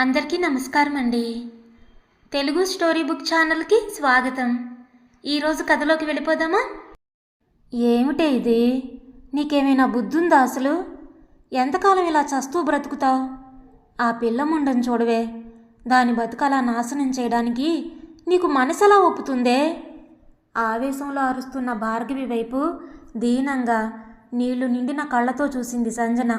అందరికీ నమస్కారం అండి. తెలుగు స్టోరీ బుక్ ఛానల్కి స్వాగతం. ఈరోజు కథలోకి వెళ్ళిపోదామా? ఏమిటే ఇది? నీకేమైనా బుద్ధుందా అసలు? ఎంతకాలం ఇలా చస్తూ బ్రతుకుతావు? ఆ పిల్లముండని చూడవే. దాని బతుకలా నాశనం చేయడానికి నీకు మనసెలా ఒప్పుతుందే? ఆవేశంలో అరుస్తున్న భార్గవి వైపు దీనంగా నీళ్ళు నిండిన కళ్ళతో చూసింది సంజన.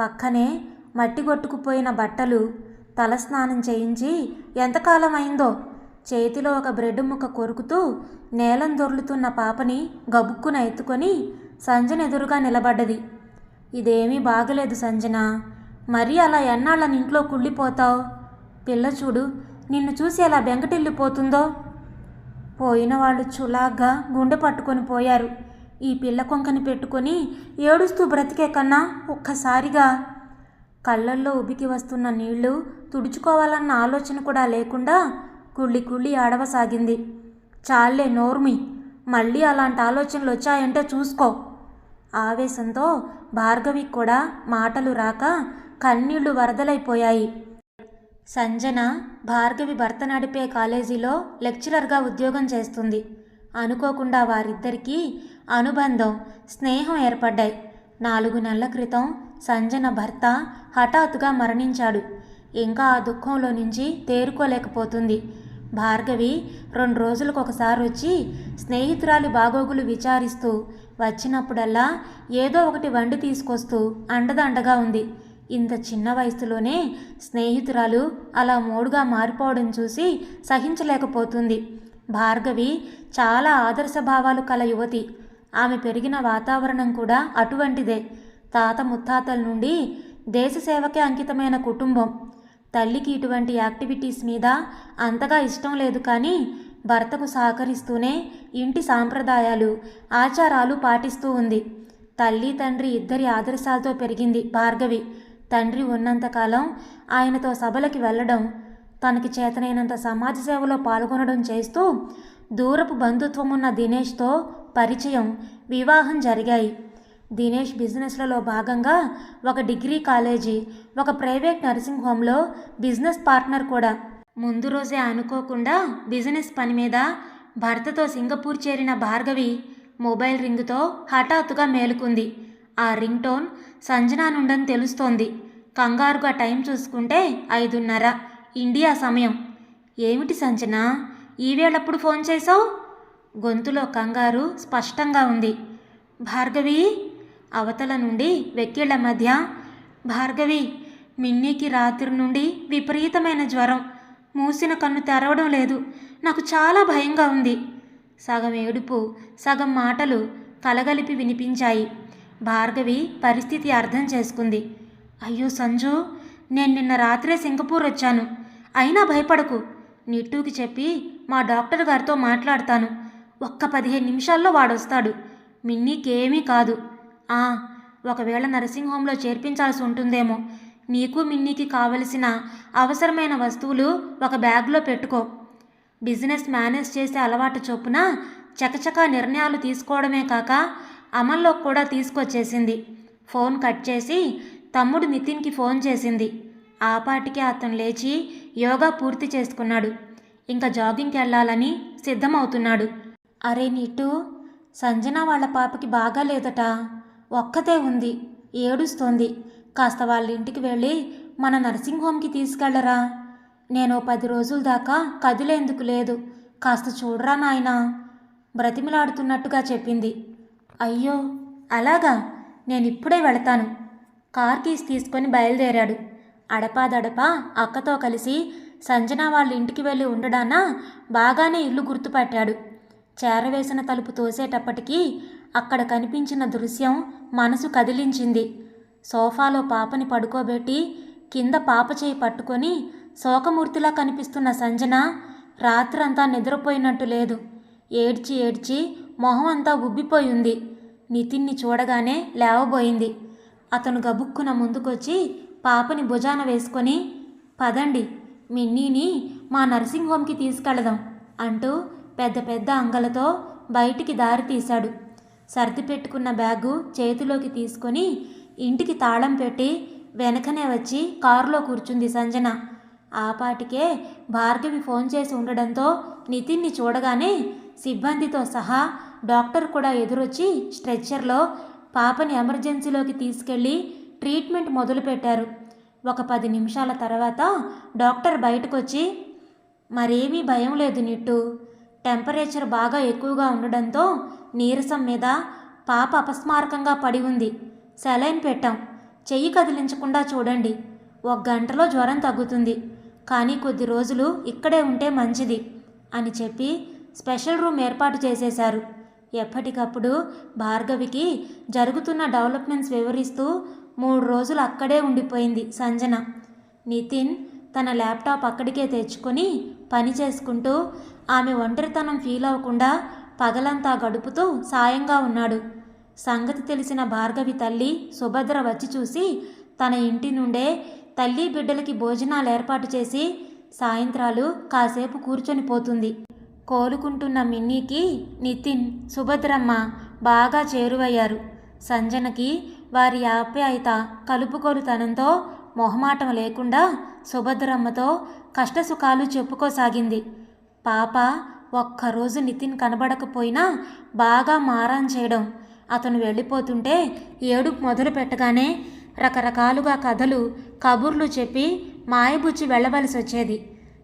పక్కనే మట్టి కొట్టుకుపోయిన బట్టలు తలస్నానం చేయించి ఎంతకాలం అయిందో చేతిలో ఒక బ్రెడ్ ముక్క కొరుకుతూ నేలం దొర్లుతున్న పాపని గబుక్కున ఎత్తుకొని సంజన ఎదురుగా నిలబడ్డది. ఇదేమీ బాగలేదు సంజన. మరీ అలా ఎన్నాళ్ళని ఇంట్లో కుళ్ళిపోతావు? పిల్ల చూడు నిన్ను చూసి ఎలా బెంకటిల్లిపోతుందో? పోయిన వాళ్ళు చులాగ్గా గుండె పట్టుకొని పోయారు. ఈ పిల్ల కొంకని పెట్టుకొని ఏడుస్తూ బ్రతికే కన్నా ఒక్కసారిగా కళ్ళల్లో ఉబికి వస్తున్న నీళ్ళు తుడుచుకోవాలన్న ఆలోచన కూడా లేకుండా కుళ్ళి కుళ్ళి ఆడవసాగింది. చాలే నోర్మి మళ్ళీ అలాంటి ఆలోచనలు వచ్చాయంటే చూసుకో. ఆవేశంతో భార్గవి కూడా మాటలు రాక కన్నీళ్ళు వరదలైపోయాయి. సంజన భార్గవి భర్త నడిపే కాలేజీలో లెక్చరర్గా ఉద్యోగం చేస్తుంది. అనుకోకుండా వారిద్దరికీ అనుబంధం స్నేహం ఏర్పడ్డాయి. నాలుగు నెలల క్రితం సంజన భర్త హఠాత్తుగా మరణించాడు. ఇంకా ఆ దుఃఖంలో నుంచి తేరుకోలేకపోతుంది. భార్గవి రెండు రోజులకు ఒకసారి వచ్చి స్నేహితురాలి బాగోగులు విచారిస్తూ వచ్చినప్పుడల్లా ఏదో ఒకటి వండి తీసుకొస్తూ అండదండగా ఉంది. ఇంత చిన్న వయసులోనే స్నేహితురాలు అలా మోడుగా మారిపోవడం చూసి సహించలేకపోతుంది. భార్గవి చాలా ఆదర్శ భావాలు కల యువతి. ఆమె పెరిగిన వాతావరణం కూడా అటువంటిదే. తాత ముత్తాతల నుండి దేశ సేవకే అంకితమైన కుటుంబం. తల్లికి ఇటువంటి యాక్టివిటీస్ మీద అంతగా ఇష్టం లేదు కానీ భర్తకు సహకరిస్తూనే ఇంటి సాంప్రదాయాలు ఆచారాలు పాటిస్తూ ఉంది. తల్లి తండ్రి ఇద్దరి ఆదర్శాలతో పెరిగింది భార్గవి. తండ్రి ఉన్నంతకాలం ఆయనతో సభలకి వెళ్ళడం తనకి చేతనైనంత సమాజ సేవలో పాల్గొనడం చేస్తూ దూరపు బంధుత్వం ఉన్న దినేష్తో పరిచయం వివాహం జరిగాయి. దినేష్ బిజినెస్లలో భాగంగా ఒక డిగ్రీ కాలేజీ ఒక ప్రైవేట్ నర్సింగ్ హోమ్లో బిజినెస్ పార్ట్నర్ కూడా. ముందు రోజే అనుకోకుండా బిజినెస్ పని మీద భర్తతో సింగపూర్ చేరిన భార్గవి మొబైల్ రింగ్తో హఠాత్తుగా మేలుకుంది. ఆ రింగ్ టోన్ సంజనా నుండని తెలుస్తోంది. కంగారుగా టైం చూసుకుంటే ఐదున్నర ఇండియా సమయం. ఏమిటి సంజన ఈవేళప్పుడు ఫోన్ చేసావు గొంతులో కంగారు స్పష్టంగా ఉంది. భార్గవి అవతల నుండి వెక్కిళ్ళ మధ్య భార్గవి మిన్నీకి రాత్రి నుండి విపరీతమైన జ్వరం. మూసిన కన్ను తెరవడం లేదు. నాకు చాలా భయంగా ఉంది. సగం ఏడుపు సగం మాటలు కలగలిపి వినిపించాయి. భార్గవి పరిస్థితి అర్థం చేసుకుంది. అయ్యో సంజు నేను నిన్న రాత్రే సింగపూర్ వచ్చాను. అయినా భయపడకు. నిట్టూకి చెప్పి మా డాక్టర్ గారితో మాట్లాడతాను. ఒక్క పదిహేను నిమిషాల్లో వాడొస్తాడు. మిన్నీకేమీ కాదు. ఆ ఒకవేళ నర్సింగ్ హోమ్లో చేర్పించాల్సి ఉంటుందేమో. నీకు మిన్నీకి కావలసిన అవసరమైన వస్తువులు ఒక బ్యాగ్లో పెట్టుకో. బిజినెస్ మేనేజ్ చేసే అలవాటు చొప్పున చకచకా నిర్ణయాలు తీసుకోవడమే కాక అమల్లో కూడా తీసుకొచ్చేసింది. ఫోన్ కట్ చేసి తమ్ముడు నితిన్కి ఫోన్ చేసింది. ఆ అతను లేచి యోగా పూర్తి చేసుకున్నాడు. ఇంకా జాగింగ్కి వెళ్ళాలని సిద్ధమవుతున్నాడు. అరే నీటు సంజన వాళ్ళ పాపకి బాగా లేదట ఒక్కతే ఉంది. ఏడుస్తోంది. కాస్త వాళ్ళ ఇంటికి వెళ్ళి మన నర్సింగ్ హోమ్కి తీసుకెళ్ళరా. నేను పది రోజుల దాకా కదిలేందుకు లేదు. కాస్త చూడరా నాయనా. బ్రతిమిలాడుతున్నట్టుగా చెప్పింది. అయ్యో అలాగా? నేను ఇప్పుడే వెళతాను. కార్ కీస్ తీసుకొని బయలుదేరాడు. అడపాదడపా అక్కతో కలిసి సంజన వాళ్ళ ఇంటికి వెళ్ళి ఉండడాన బాగానే ఇల్లు గుర్తుపట్టాడు. చేరవేసిన తలుపు తోసేటప్పటికీ అక్కడ కనిపించిన దృశ్యం మనసు కదిలించింది. సోఫాలో పాపని పడుకోబెట్టి కింద పాప చేయి పట్టుకొని శోకమూర్తిలా కనిపిస్తున్న సంజన రాత్రంతా నిద్రపోయినట్టు లేదు. ఏడ్చి ఏడ్చి మొహం అంతా ఉబ్బిపోయింది. నితిన్ని చూడగానే లేవబోయింది. అతను గబుక్కున ముందుకొచ్చి పాపని భుజాన వేసుకొని పదండి మిన్నీని మా నర్సింగ్ హోమ్కి తీసుకెళదాం అంటూ పెద్ద పెద్ద అంగలతో బయటికి దారి తీశాడు. సర్ది పెట్టుకున్న బ్యాగు చేతిలోకి తీసుకొని ఇంటికి తాళం పెట్టి వెనకనే వచ్చి కారులో కూర్చుంది సంజన. ఆపాటికే భార్గవి ఫోన్ చేసి ఉండడంతో నితిన్ని చూడగానే సిబ్బందితో సహా డాక్టర్ కూడా ఎదురొచ్చి స్ట్రెచ్చర్లో పాపని ఎమర్జెన్సీలోకి తీసుకెళ్ళి ట్రీట్మెంట్ మొదలుపెట్టారు. ఒక పది నిమిషాల తర్వాత డాక్టర్ బయటకొచ్చి మరేమీ భయం లేదు నిట్టు. టెంపరేచర్ బాగా ఎక్కువగా ఉండడంతో నీరసం మీద పాప అపస్మారకంగా పడి ఉంది. సెలైన్ పెట్టాం. చెయ్యి కదిలించకుండా చూడండి. ఒక గంటలో జ్వరం తగ్గుతుంది. కానీ కొద్ది రోజులు ఇక్కడే ఉంటే మంచిది అని చెప్పి స్పెషల్ రూమ్ ఏర్పాటు చేసేశారు. ఎప్పటికప్పుడు భార్గవికి జరుగుతున్న డెవలప్మెంట్స్ వివరిస్తూ మూడు రోజులు అక్కడే ఉండిపోయింది సంజన. నితిన్ తన ల్యాప్టాప్ అక్కడికే తెచ్చుకొని పని చేసుకుంటూ ఆమె ఒంటరితనం ఫీల్ అవ్వకుండా పగలంతా గడుపుతూ సాయంగా ఉన్నాడు. సంగతి తెలిసిన భార్గవి తల్లి సుభద్ర వచ్చి చూసి తన ఇంటి నుండే తల్లి బిడ్డలకి భోజనాలు ఏర్పాటు చేసి సాయంత్రాలు కాసేపు కూర్చొని పోతుంది. కోలుకుంటున్న మిన్నీకి నితిన్ సుభద్రమ్మ బాగా చేరువయ్యారు. సంజనకి వారి ఆప్యాయత కలుపుకోలుతనంతో మొహమాటం లేకుండా సుభద్రమ్మతో కష్టసుఖాలు చెప్పుకోసాగింది. పాప ఒక్కరోజు నితిన్ కనబడకపోయినా బాగా మారాన్ చేయడం. అతను వెళ్ళిపోతుంటే ఏడుపు మొదలు పెట్టగానే రకరకాలుగా కథలు కబుర్లు చెప్పి మాయబుచ్చి వెళ్ళవలసి వచ్చేది.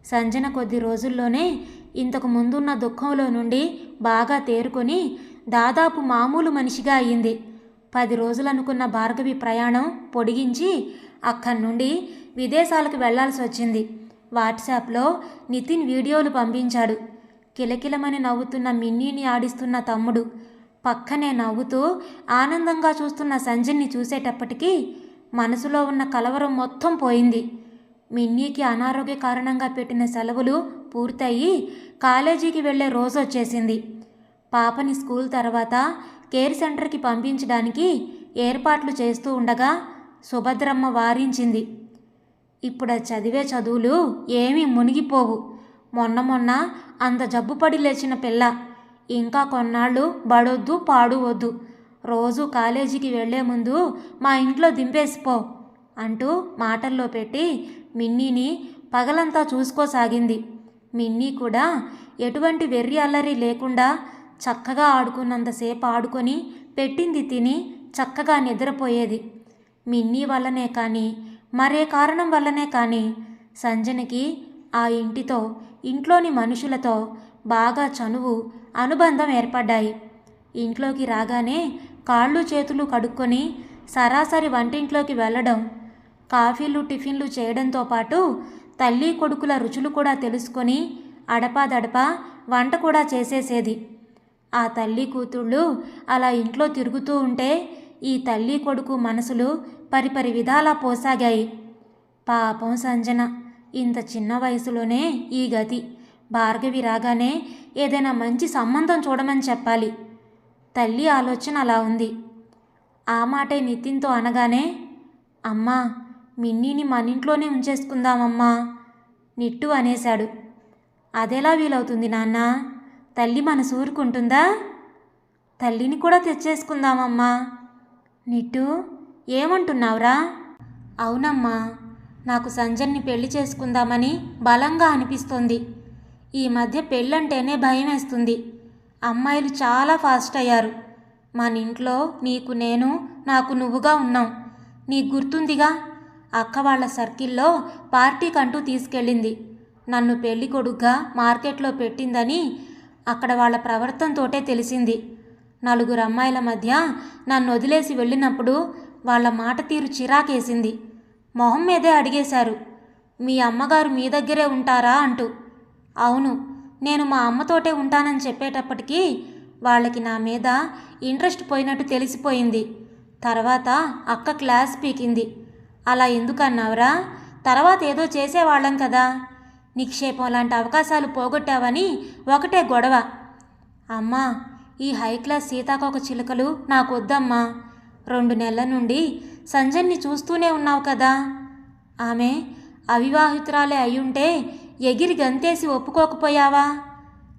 సంజన కొద్ది రోజుల్లోనే ఇంతకు ముందున్న దుఃఖంలో నుండి బాగా తేరుకొని దాదాపు మామూలు మనిషిగా అయింది. పది రోజులనుకున్న భార్గవి ప్రయాణం పొడిగించి అక్కడి నుండి విదేశాలకు వెళ్ళాల్సి వచ్చింది. వాట్సాప్లో నితిన్ వీడియోలు పంపించాడు. కిలకిలమని నవ్వుతున్న మిన్నీని ఆడిస్తున్న తమ్ముడు. పక్కనే నవ్వుతూ ఆనందంగా చూస్తున్న సంజన్ని చూసేటప్పటికీ మనసులో ఉన్న కలవరం మొత్తం పోయింది. మిన్నీకి అనారోగ్య కారణంగా పెట్టిన సెలవులు పూర్తయి కాలేజీకి వెళ్ళే రోజు వచ్చేసింది పాపని స్కూల్ తర్వాత కేర్ సెంటర్కి పంపించడానికి ఏర్పాట్లు చేస్తూ ఉండగా సుభద్రమ్మ వారించింది. ఇప్పుడు చదివే చదువులు ఏమీ మునిగిపోవు. మొన్న మొన్న అంత జబ్బుపడి లేచిన పిల్ల. ఇంకా కొన్నాళ్ళు బడొద్దు పాడు వద్దు రోజు కాలేజీకి వెళ్ళే ముందు మా ఇంట్లో దింపేసిపో అంటూ మాటల్లో పెట్టి మిన్నీని పగలంతా చూసుకోసాగింది. మిన్నీ కూడా ఎటువంటి వెర్రి అల్లరి లేకుండా చక్కగా ఆడుకున్నంతసేపు ఆడుకొని పెట్టింది తిని చక్కగా నిద్రపోయేది. మిన్నీ వల్లనే కానీ మరే కారణం వల్లనే కానీ సంజనకి ఆ ఇంటితో ఇంట్లోని మనుషులతో బాగా చనువు అనుబంధం ఏర్పడ్డాయి. ఇంట్లోకి రాగానే కాళ్ళు చేతులు కడుక్కొని సరాసరి వంటింట్లోకి వెళ్ళడం కాఫీలు టిఫిన్లు చేయడంతో పాటు తల్లి కొడుకుల రుచులు కూడా తెలుసుకొని అడపాదడపా వంట కూడా చేసేసేది. ఆ తల్లి కూతుళ్ళు అలా ఇంట్లో తిరుగుతూ ఉంటే ఈ తల్లి కొడుకు మనసులు పరిపరి విధాలా పోసాగాయి. పాపం సంజన ఇంత చిన్న వయసులోనే ఈ గతి. భార్గవి రాగానే ఏదైనా మంచి సంబంధం చూడమని చెప్పాలి. తల్లి ఆలోచన అలా ఉంది. ఆ మాటే నితిన్తో అనగానే అమ్మా మిన్నీని మన ఇంట్లోనే ఉంచేసుకుందామమ్మా నిట్టు అనేశాడు. అదెలా వీలవుతుంది నాన్న? తల్లి మన సూరుకుంటుందా? తల్లిని కూడా తెచ్చేసుకుందామమ్మా నిట్టు. ఏమంటున్నావురా? అవునమ్మా. నాకు సంజన్ని పెళ్ళి చేసుకుందామని బలంగా అనిపిస్తోంది. ఈ మధ్య పెళ్ళంటేనే భయం వేస్తుంది అమ్మాయిలు చాలా ఫాస్ట్ అయ్యారు. మన ఇంట్లో నీకు నేను నాకు నువ్వుగా ఉన్నాం. నీకు గుర్తుందిగా? అక్క వాళ్ళ సర్కిల్లో పార్టీకంటూ తీసుకెళ్ళింది. నన్ను పెళ్ళి కొడుగ్గా మార్కెట్లో పెట్టిందని అక్కడ వాళ్ళ ప్రవర్తనతోటే తెలిసింది. నలుగురు అమ్మాయిల మధ్య నన్ను వదిలేసి వెళ్ళినప్పుడు వాళ్ళ మాట తీరు చిరాకేసింది. మొహం మీదే అడిగేశారు. మీ అమ్మగారు మీ దగ్గరే ఉంటారా? అంటూ. అవును నేను మా అమ్మతోటే ఉంటానని చెప్పేటప్పటికీ వాళ్ళకి నా మీద ఇంట్రెస్ట్ పోయినట్టు తెలిసిపోయింది. తర్వాత అక్క క్లాస్ పీకింది. అలా ఎందుకన్నావురా? తర్వాత ఏదో చేసేవాళ్ళం కదా. నిక్షేపం లాంటి అవకాశాలు పోగొట్టావని ఒకటే గొడవ. అమ్మా ఈ హై క్లాస్ సీతాకోక చిలుకలు నాకు వద్దమ్మా రెండు నెలల నుండి సంజన్ని చూస్తూనే ఉన్నావు కదా? ఆమె అవివాహితురాలే అయ్యుంటే ఎగిరి గంతేసి ఒప్పుకోకపోయావా?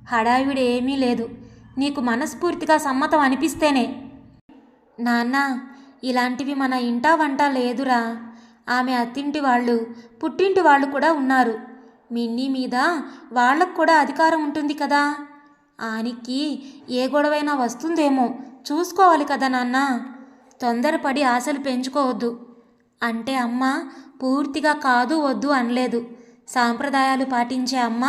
హడావిడి ఏమీ లేదు. నీకు మనస్ఫూర్తిగా సమ్మతం అనిపిస్తేనే. నాన్న ఇలాంటివి మన ఇంటా వంట లేదురా. ఆమె అత్తింటి వాళ్ళు పుట్టింటి వాళ్ళు కూడా ఉన్నారు. మిన్నీ మీద వాళ్ళకు కూడా అధికారం ఉంటుంది కదా? ఆనికి ఏ గొడవైనా వస్తుందేమో. చూసుకోవాలి కదా నాన్నా. తొందరపడి ఆశలు పెంచుకోవద్దు. అంటే అమ్మ పూర్తిగా కాదు వద్దు అనలేదు. సాంప్రదాయాలు పాటించే అమ్మ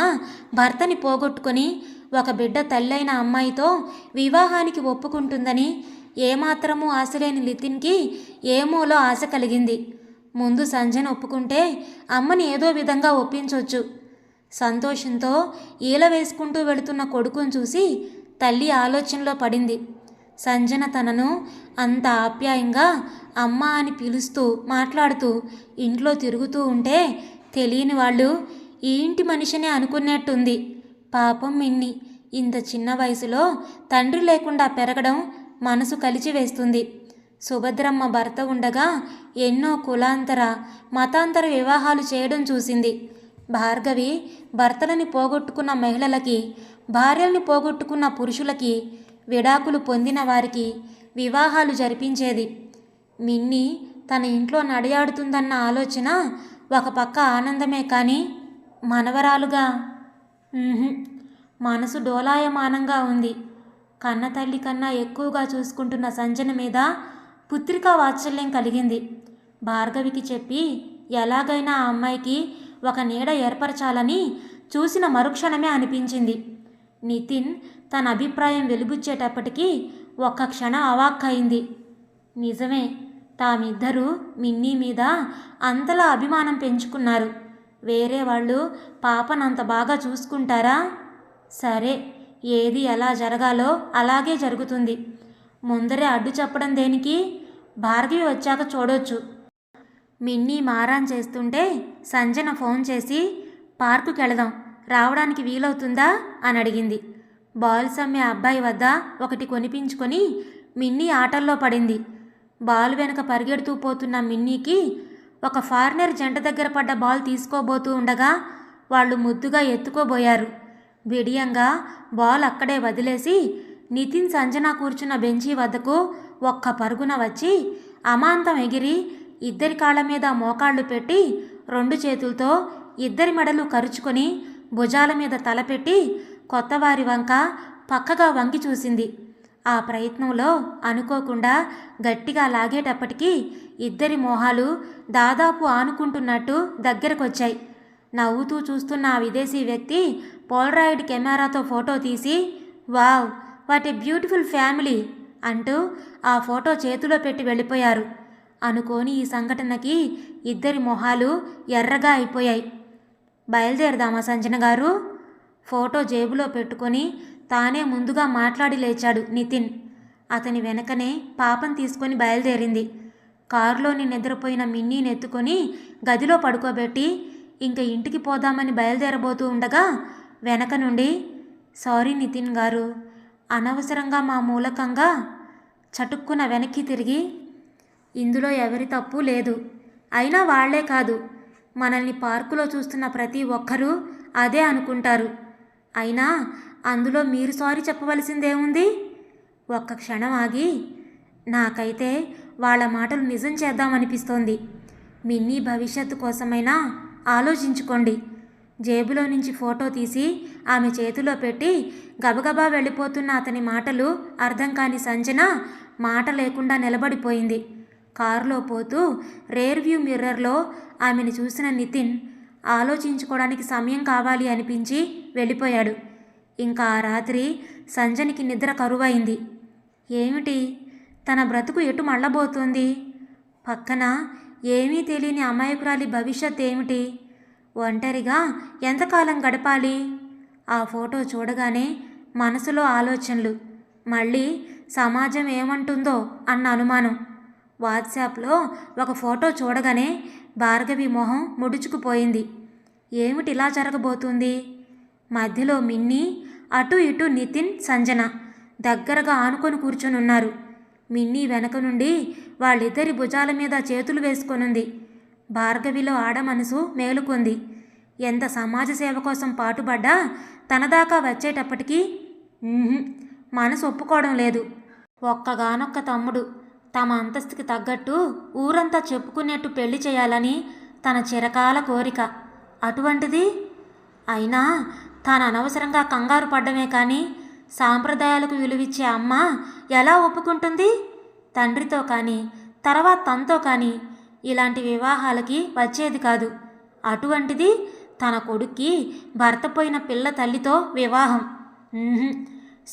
భర్తని పోగొట్టుకొని ఒక బిడ్డ తల్లైన అమ్మాయితో వివాహానికి ఒప్పుకుంటుందని ఏమాత్రమూ ఆశలేని నితిన్కి ఏమోలో ఆశ కలిగింది. ముందు సంజన ఒప్పుకుంటే అమ్మని ఏదో విధంగా ఒప్పించవచ్చు సంతోషంతో ఈల వేసుకుంటూ వెళుతున్న కొడుకును చూసి తల్లి ఆలోచనలో పడింది. సంజన తనను అంత ఆప్యాయంగా అమ్మ అని పిలుస్తూ మాట్లాడుతూ ఇంట్లో తిరుగుతూ ఉంటే తెలియని వాళ్ళు ఈ ఇంటి మనిషినే అనుకున్నట్టుంది. పాపం మిన్ని ఇంత చిన్న వయసులో తండ్రి లేకుండా పెరగడం మనసు కలిచివేస్తుంది సుభద్రమ్మ భర్త ఉండగా ఎన్నో కులాంతర మతాంతర వివాహాలు చేయడం చూసింది. భార్గవి భర్తలని పోగొట్టుకున్న మహిళలకి భార్యల్ని పోగొట్టుకున్న పురుషులకి విడాకులు పొందిన వారికి వివాహాలు జరిపించేది. మిన్ని తన ఇంట్లో నడయాడుతుందన్న ఆలోచన ఒక పక్క ఆనందమే కానీ మనవరాలుగా. మనసు డోలాయమానంగా ఉంది. కన్న తల్లి కన్నా ఎక్కువగా చూసుకుంటున్న సంజన మీద పుత్రికా వాత్సల్యం కలిగింది. భార్గవికి చెప్పి ఎలాగైనా ఆ అమ్మాయికి ఒక నీడ ఏర్పరచాలని చూసిన మరుక్షణమే అనిపించింది. నితిన్ తన అభిప్రాయం వెలుబుచ్చేటప్పటికీ ఒక్క క్షణం అవాక్కయింది. నిజమే తామిద్దరూ మిన్నీ మీద అంతలా అభిమానం పెంచుకున్నారు. వేరే వాళ్ళు పాపనంత బాగా చూసుకుంటారా? సరే ఏది ఎలా జరగాలో అలాగే జరుగుతుంది. ముందరే అడ్డు చెప్పడం దేనికి? భార్గవి వచ్చాక చూడొచ్చు. మిన్నీ మారాన్ చేస్తుంటే సంజన ఫోన్ చేసి పార్కుకి వెళదాం రావడానికి వీలవుతుందా? అని అడిగింది. బాల్స్ అమ్మే అబ్బాయి వద్ద ఒకటి కొనిపించుకొని మిన్నీ ఆటల్లో పడింది. బాల్ వెనక పరిగెడుతూ పోతున్న మిన్నీకి ఒక ఫారినర్ జంట దగ్గర పడ్డ బాల్ తీసుకోబోతూ ఉండగా వాళ్ళు ముద్దుగా ఎత్తుకోబోయారు. బిడియంగా బాల్ అక్కడే వదిలేసి నితిన్ సంజన కూర్చున్న బెంచీ వద్దకు ఒక్క పరుగున వచ్చి అమాంతం ఎగిరి ఇద్దరి కాళ్ళ మీద మోకాళ్ళు పెట్టి రెండు చేతులతో ఇద్దరి మెడలు కరుచుకొని భుజాల మీద తలపెట్టి కొత్తవారి వంక పక్కగా వంగి చూసింది. ఆ ప్రయత్నంలో అనుకోకుండా గట్టిగా లాగేటప్పటికీ ఇద్దరి మోహాలు దాదాపు ఆనుకుంటున్నట్టు దగ్గరకొచ్చాయి. నవ్వుతూ చూస్తున్న ఆ విదేశీ వ్యక్తి పోల్రాయిడ్ కెమెరాతో ఫోటో తీసి wow what a beautiful family అంటూ ఆ ఫోటో చేతిలో పెట్టి వెళ్ళిపోయారు. అనుకోని ఈ సంఘటనకి ఇద్దరి మొహాలు ఎర్రగా అయిపోయాయి. బయలుదేరదామా సంజన గారు? ఫోటో జేబులో పెట్టుకొని తానే ముందుగా మాట్లాడి లేచాడు నితిన్. అతని వెనకనే పాపం తీసుకొని బయలుదేరింది. కారులోని నిద్రపోయిన మిన్నీని ఎత్తుకొని గదిలో పడుకోబెట్టి ఇంక ఇంటికి పోదామని బయలుదేరబోతూ ఉండగా వెనక నుండి సారీ నితిన్ గారు అనవసరంగా మా మూలకంగా చటుక్కున వెనక్కి తిరిగి ఇందులో ఎవరి తప్పు లేదు. అయినా వాళ్ళే కాదు మనల్ని పార్కులో చూస్తున్న ప్రతి ఒక్కరూ అదే అనుకుంటారు. అయినా అందులో మీరు సారీ చెప్పవలసిందేముంది? ఒక్క క్షణం ఆగి నాకైతే వాళ్ళ మాటలు నిజం చేద్దామనిపిస్తోంది. మిన్నీ భవిష్యత్తు కోసమైనా ఆలోచించుకోండి. జేబులో నుంచి ఫోటో తీసి ఆమె చేతిలో పెట్టి గబగబా వెళ్ళిపోతున్న అతని మాటలు అర్థం కాని సంజన మాట లేకుండా నిలబడిపోయింది. కారులో పోతూ రేర్వ్యూ మిర్రర్లో ఆమెను చూసిన నితిన్ ఆలోచించుకోవడానికి సమయం కావాలి అనిపించి వెళ్ళిపోయాడు. ఇంకా ఆ రాత్రి సంజనికి నిద్ర కరువైంది. ఏమిటి? తన బ్రతుకు ఎటు మళ్ళబోతోంది? పక్కన ఏమీ తెలియని అమాయకురాలి భవిష్యత్ ఏమిటి? ఒంటరిగా ఎంతకాలం గడపాలి? ఆ ఫోటో చూడగానే మనసులో ఆలోచనలు. మళ్ళీ సమాజం ఏమంటుందో అన్న అనుమానం. వాట్సాప్లో ఒక ఫోటో చూడగానే భార్గవి మొహం ముడుచుకుపోయింది. ఏమిటి ఇలా జరగబోతుంది? మధ్యలో మిన్ని అటు ఇటు నితిన్ సంజన దగ్గరగా ఆనుకొని కూర్చొనున్నారు మిన్నీ వెనక నుండి వాళ్ళిద్దరి భుజాల మీద చేతులు వేసుకొనుంది. భార్గవిలో ఆడ మనసు ఎంత సమాజ సేవ కోసం పాటుపడ్డా తన దాకా వచ్చేటప్పటికీ మనసు ఒప్పుకోవడం లేదు. ఒక్కగానొక్క తమ్ముడు తమ అంతస్తుకి తగ్గట్టు ఊరంతా చెప్పుకునేట్టు పెళ్ళి చేయాలని తన చిరకాల కోరిక. అటువంటిది అయినా తాను అనవసరంగా కంగారు పడ్డమే కానీ సాంప్రదాయాలకు విలువిచ్చే అమ్మ ఎలా ఒప్పుకుంటుంది? తండ్రితో కానీ తర్వాత తనతో కానీ ఇలాంటి వివాహాలకి వచ్చేది కాదు. అటువంటిది తన కొడుక్కి భర్త పోయిన పిల్ల తల్లితో వివాహం.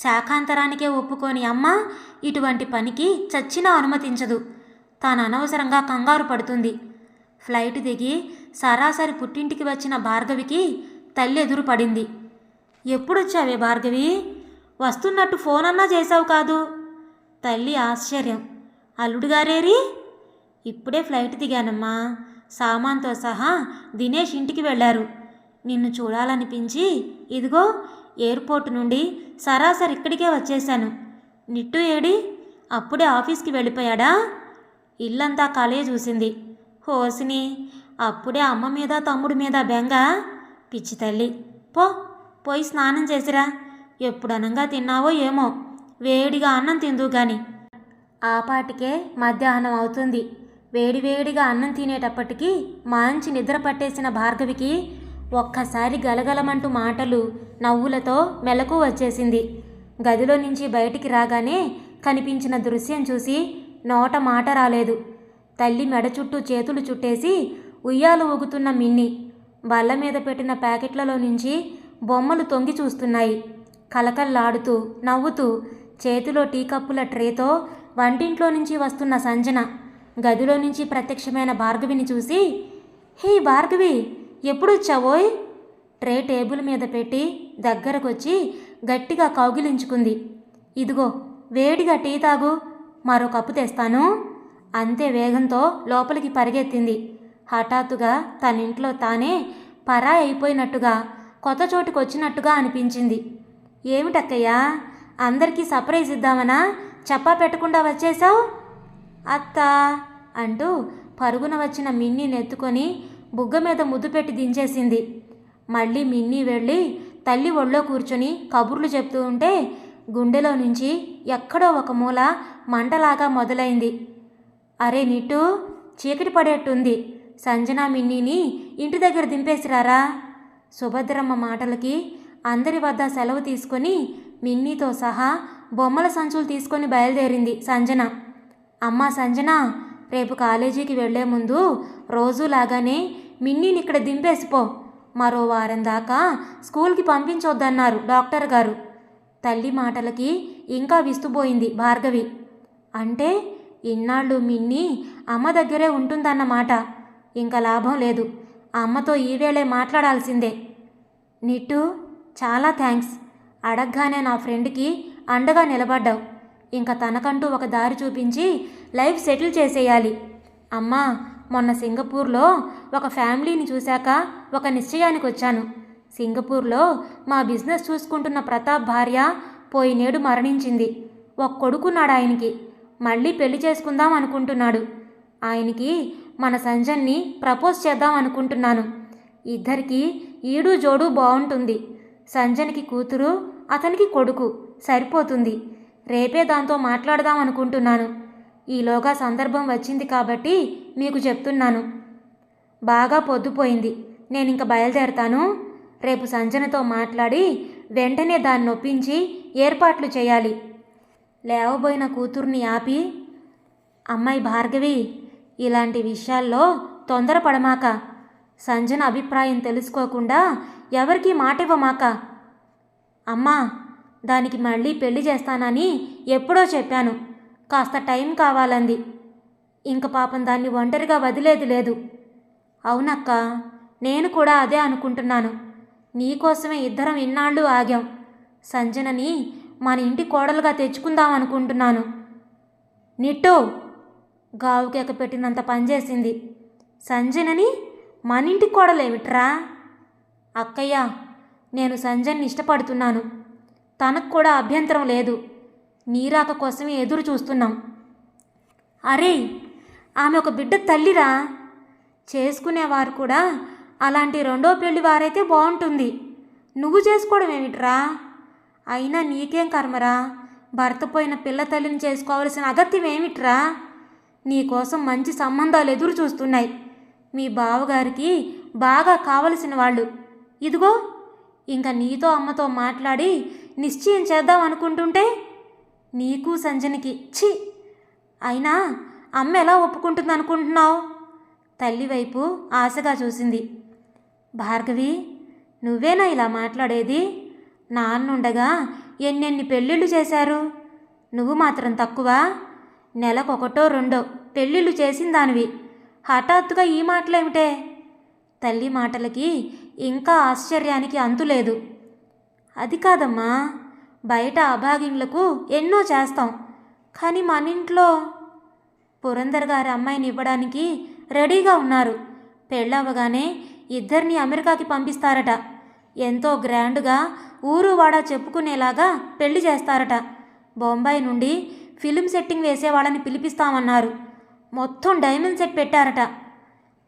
శాఖాంతరానికే ఒప్పుకోని అమ్మ ఇటువంటి పనికి చచ్చినా అనుమతించదు. తాను అనవసరంగా కంగారు పడుతుంది. ఫ్లైట్ దిగి సరాసరి పుట్టింటికి వచ్చిన భార్గవికి తల్లి ఎదురు పడింది. ఎప్పుడొచ్చావే భార్గవి? వస్తున్నట్టు ఫోన్ అన్నా చేసావు కాదు. తల్లి ఆశ్చర్యం. అల్లుడు గారేరి ఇప్పుడే ఫ్లైట్ దిగానమ్మా. సామాన్తో సహా దినేష్ ఇంటికి వెళ్ళారు. నిన్ను చూడాలనిపించి ఇదిగో ఎయిర్పోర్ట్ నుండి సరాసరి ఇక్కడికే వచ్చేశాను. నిట్టు ఏడి? అప్పుడే ఆఫీస్కి వెళ్ళిపోయాడా? ఇల్లంతా కలే చూసింది. హోసిని అప్పుడే అమ్మ మీద తమ్ముడి మీద బెంగ. పిచ్చి తల్లి. పో పోయి స్నానం చేసిరా. ఎప్పుడు అనంగా తిన్నావో ఏమో. వేడిగా అన్నం తిందు గాని. ఆ పాటికే మధ్యాహ్నం అవుతుంది. వేడివేడిగా అన్నం తినేటప్పటికీ మంచి నిద్ర పట్టేసిన భార్గవికి ఒక్కసారి గలగలమంటూ మాటలు నవ్వులతో మెలకు వచ్చేసింది. గదిలో నుంచి బయటికి రాగానే కనిపించిన దృశ్యం చూసి నోట మాట రాలేదు. తల్లి మెడ చుట్టూ చేతులు చుట్టేసి ఉయ్యాలు ఊగుతున్న మిన్ని బల్ల మీద పెట్టిన ప్యాకెట్లలో నుంచి బొమ్మలు తొంగి చూస్తున్నాయి. కలకల్లాడుతూ నవ్వుతూ చేతిలో టీ కప్పుల ట్రేతో వంటింట్లో నుంచి వస్తున్న సంజన గదిలో నుంచి ప్రత్యక్షమైన భార్గవిని చూసి హే భార్గవి! ఎప్పుడొచ్చావోయ్? ట్రే టేబుల్ మీద పెట్టి దగ్గరకొచ్చి గట్టిగా కౌగిలించుకుంది. ఇదిగో వేడిగా టీ తాగు మరో కప్పు తెస్తాను. అంతే వేగంతో లోపలికి పరిగెత్తింది. హఠాత్తుగా తన ఇంట్లో తానే పరా అయిపోయినట్టుగా కొత్త చోటుకు వచ్చినట్టుగా అనిపించింది. ఏమిటక్కయ్యా? అందరికీ సర్ప్రైజ్ ఇద్దామనా? చెప్పా పెట్టకుండా వచ్చేసావు అత్త అంటూ పరుగున వచ్చిన మిన్నీని ఎత్తుకొని బుగ్గ మీద ముద్దు పెట్టి దించేసింది. మళ్ళీ మిన్నీ వెళ్ళి తల్లి ఒళ్ళో కూర్చొని కబుర్లు చెప్తూ ఉంటే గుండెలో నుంచి ఎక్కడో ఒక మూల మంటలాగా మొదలైంది. అరే నిట్టు చీకటి పడేట్టుంది. సంజన మిన్నీని ఇంటి దగ్గర దింపేసిరారా? సుభద్రమ్మ మాటలకి అందరి వద్ద సెలవు తీసుకొని మిన్నీతో సహా బొమ్మల సంచులు తీసుకొని బయలుదేరింది సంజన. అమ్మా సంజన రేపు కాలేజీకి వెళ్ళే ముందు రోజులాగానే మిన్నీని ఇక్కడ దింపేసిపో. మరో వారం దాకా స్కూల్కి పంపించొద్దన్నారు డాక్టర్ గారు. తల్లి మాటలకి ఇంకా విస్తుపోయింది భార్గవి. అంటే ఇన్నాళ్ళు మిన్ని అమ్మ దగ్గరే ఉంటుందన్నమాట. ఇంకా లాభం లేదు. అమ్మతో ఈవేళే మాట్లాడాల్సిందే. నిట్టు చాలా థ్యాంక్స్. అడగగానే నా ఫ్రెండ్కి అండగా నిలబడ్డావు. ఇంకా తనకంటూ ఒక దారి చూపించి లైఫ్ సెటిల్ చేసేయాలి. అమ్మా మొన్న సింగపూర్లో ఒక ఫ్యామిలీని చూశాక ఒక నిశ్చయానికి వచ్చాను సింగపూర్లో మా బిజినెస్ చూసుకుంటున్న ప్రతాప్ భార్య పోయినేడు మరణించింది. ఒక కొడుకున్నాడు ఆయనకి. మళ్ళీ పెళ్ళి చేసుకుందాం అనుకుంటున్నాడు. ఆయనకి మన సంజన్ని ప్రపోజ్ చేద్దాం అనుకుంటున్నాను. ఇద్దరికి ఈడు జోడు బాగుంటుంది సంజన్కి కూతురు అతనికి కొడుకు. సరిపోతుంది. రేపే దాంతో మాట్లాడదాం అనుకుంటున్నాను. ఈలోగా సందర్భం వచ్చింది కాబట్టి మీకు చెప్తున్నాను. బాగా పొద్దుపోయింది. నేను ఇంక బయలుదేరతాను. రేపు సంజనతో మాట్లాడి వెంటనే దాన్ని నొప్పించి ఏర్పాట్లు చేయాలి. లేవబోయిన కూతుర్ని ఆపి అమ్మాయి భార్గవి ఇలాంటి విషయాల్లో తొందరపడమాక. సంజన అభిప్రాయం తెలుసుకోకుండా ఎవరికీ మాట ఇవ్వమాక అమ్మా దానికి మళ్ళీ పెళ్ళి చేస్తానని ఎప్పుడో చెప్పాను. కాస్త టైం కావాలంది. ఇంక పాపం దాన్ని ఒంటరిగా వదిలేది లేదు. అవునక్క నేను కూడా అదే అనుకుంటున్నాను. నీకోసమే ఇద్దరం ఇన్నాళ్ళు ఆగాం. సంజనని మన ఇంటి కోడలుగా తెచ్చుకుందాం అనుకుంటున్నాను. నిట్టు! గావుకేక పెట్టినంత పనిచేసింది. సంజనని మన ఇంటి కోడలేమిట్రా? అక్కయ్య నేను సంజన్ని ఇష్టపడుతున్నాను. తనకు కూడా అభ్యంతరం లేదు. నీరాక కోసమే ఎదురు చూస్తున్నాం. అరే ఆమె ఒక బిడ్డ తల్లిరా. చేసుకునేవారు కూడా అలాంటి రెండో పెళ్ళి వారైతే బాగుంటుంది. నువ్వు చేసుకోవడం ఏమిట్రా? అయినా నీకేం కర్మరా? భర్త పోయిన పిల్ల తల్లిని చేసుకోవాల్సిన అగత్యం ఏమిట్రా? నీకోసం మంచి సంబంధాలు ఎదురు చూస్తున్నాయి. మీ బావగారికి బాగా కావలసిన వాళ్ళు. ఇదిగో ఇంకా నీతో అమ్మతో మాట్లాడి నిశ్చయం చేద్దాం అనుకుంటుంటే నీకు సంజనికి. ఛీ! అయినా అమ్మ ఎలా ఒప్పుకుంటుంది అనుకుంటున్నావు తల్లి వైపు ఆశగా చూసింది. భార్గవి నువ్వేనా ఇలా మాట్లాడేది? నాన్నుండగా ఎన్నెన్ని పెళ్ళిళ్ళు చేశారు? నువ్వు మాత్రం తక్కువ. నెలకొకటో రెండో పెళ్ళిళ్ళు చేసిన దానివి. హఠాత్తుగా ఈ మాటలేమిటే? తల్లి మాటలకి ఇంకా ఆశ్చర్యానికి అంతులేదు. అది కాదమ్మా. బయట అభాగిన్లకు ఎన్నో చేస్తాం. కానీ మన ఇంట్లో పురందర్ గారి అమ్మాయిని ఇవ్వడానికి రెడీగా ఉన్నారు. పెళ్ళవగానే ఇద్దరిని అమెరికాకి పంపిస్తారట. ఎంతో గ్రాండ్గా ఊరు వాడా చెప్పుకునేలాగా పెళ్ళి చేస్తారట. బొంబాయి నుండి ఫిలిం సెట్టింగ్ వేసే వాళ్ళని పిలిపిస్తామన్నారు. మొత్తం డైమండ్ సెట్ పెట్టారట.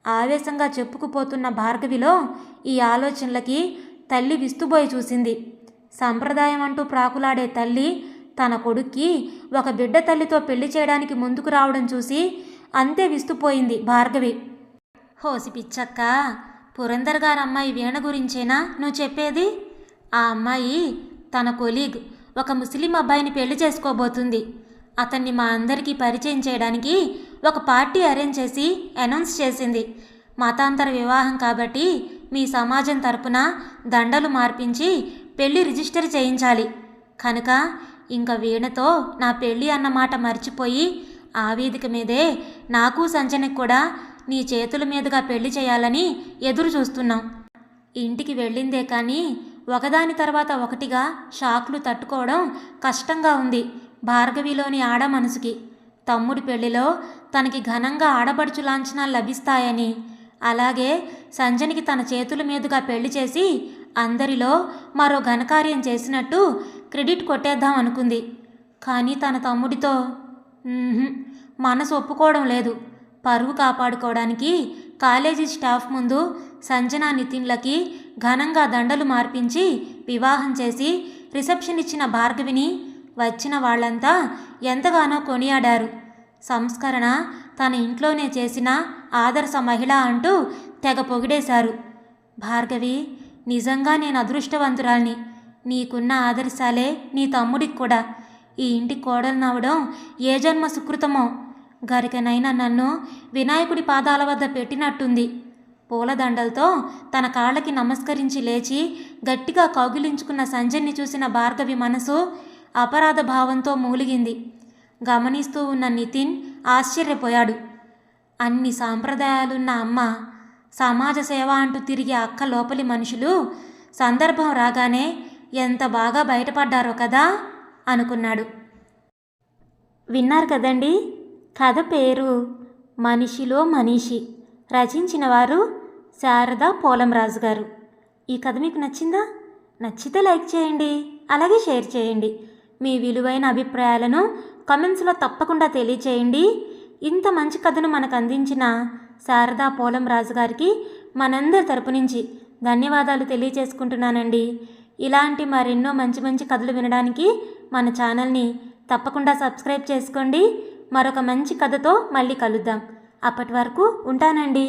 ఆవేశంగా చెప్పుకుపోతున్న భార్గవిలో ఈ ఆలోచనలకి తల్లి విస్తుబోయి చూసింది. సంప్రదాయం అంటూ ప్రాకులాడే తల్లి తన కొడుక్కి ఒక బిడ్డ తల్లితో పెళ్ళి చేయడానికి ముందుకు రావడం చూసి అంతే విస్తుపోయింది భార్గవి. హోసి పిచ్చక్క పురందర్ గారు అమ్మాయి వీణ గురించేనా నువ్వు చెప్పేది? ఆ అమ్మాయి తన కొలీగ్ ఒక ముస్లిం అబ్బాయిని పెళ్ళి చేసుకోబోతుంది. అతన్ని మా అందరికీ పరిచయం చేయడానికి ఒక పార్టీ అరేంజ్ చేసి అనౌన్స్ చేసింది. మతాంతర వివాహం కాబట్టి మీ సమాజం తరపున దండలు మార్పించి పెళ్ళి రిజిస్టర్ చేయించాలి. కనుక ఇంకా వీణతో నా పెళ్ళి అన్న మాట మర్చిపోయి ఆ వేదిక మీదే నాకు సంజనకు కూడా నీ చేతుల మీదుగా పెళ్ళి చేయాలని ఎదురు చూస్తున్నాం. ఇంటికి వెళ్ళిందే కానీ ఒకదాని తర్వాత ఒకటిగా షాక్లు తట్టుకోవడం కష్టంగా ఉంది భార్గవిలోని ఆడ మనసుకి. తమ్ముడి పెళ్ళిలో తనకి ఘనంగా ఆడపడుచు లాంఛనాలు లభిస్తాయని. అలాగే సంజనికి తన చేతుల మీదుగా పెళ్ళి చేసి అందరిలో మరో ఘనకార్యం చేసినట్టు క్రెడిట్ కొట్టేద్దాం అనుకుంది. కానీ తన తమ్ముడితో మనసు ఒప్పుకోవడం లేదు. పరువు కాపాడుకోవడానికి కాలేజీ స్టాఫ్ ముందు సంజన నితిన్లకి ఘనంగా దండలు మార్పించి వివాహం చేసి రిసెప్షన్ ఇచ్చిన భార్గవిని వచ్చిన వాళ్ళంతా ఎంతగానో కొనియాడారు. సంస్కరణ తన ఇంట్లోనే చేసిన ఆదర్శ మహిళ అంటూ తెగ పొగిడేశారు. భార్గవి నిజంగా నేను అదృష్టవంతురాల్ని. నీకున్న ఆదర్శాలే నీ తమ్ముడికి కూడా. ఈ ఇంటి కోడలనవడం ఏ జన్మ సుకృతమో. గరికనైనా నన్ను వినాయకుడి పాదాల వద్ద పెట్టినట్టుంది. పూలదండలతో తన కాళ్ళకి నమస్కరించి లేచి గట్టిగా కౌగిలించుకున్న సంజయ్ని చూసిన భార్గవి మనసు అపరాధ భావంతో మూలిగింది. గమనిస్తూ ఉన్న నితిన్ ఆశ్చర్యపోయాడు. అన్ని సాంప్రదాయాలున్న అమ్మ సమాజ సేవ అంటూ తిరిగే అక్క లోపలి మనుషులు సందర్భం రాగానే ఎంత బాగా బయటపడ్డారో కదా అనుకున్నాడు. విన్నారు కదండి? కథ పేరు మనిషిలో మనిషి. రచించిన వారు శారద పోలంరాజు గారు. ఈ కథ మీకు నచ్చిందా? నచ్చితే లైక్ చేయండి అలాగే షేర్ చేయండి. మీ విలువైన అభిప్రాయాలను కమెంట్స్లో తప్పకుండా తెలియచేయండి. ఇంత మంచి కథను మనకు అందించిన శారదా పోలం రాజుగారికి మనందరి తరపు నుంచి ధన్యవాదాలు తెలియచేసుకుంటున్నానండి. ఇలాంటి మరెన్నో మంచి మంచి కథలు వినడానికి మన ఛానల్ని తప్పకుండా సబ్స్క్రైబ్ చేసుకోండి. మరొక మంచి కథతో మళ్ళీ కలుద్దాం. అప్పటి వరకు ఉంటానండి.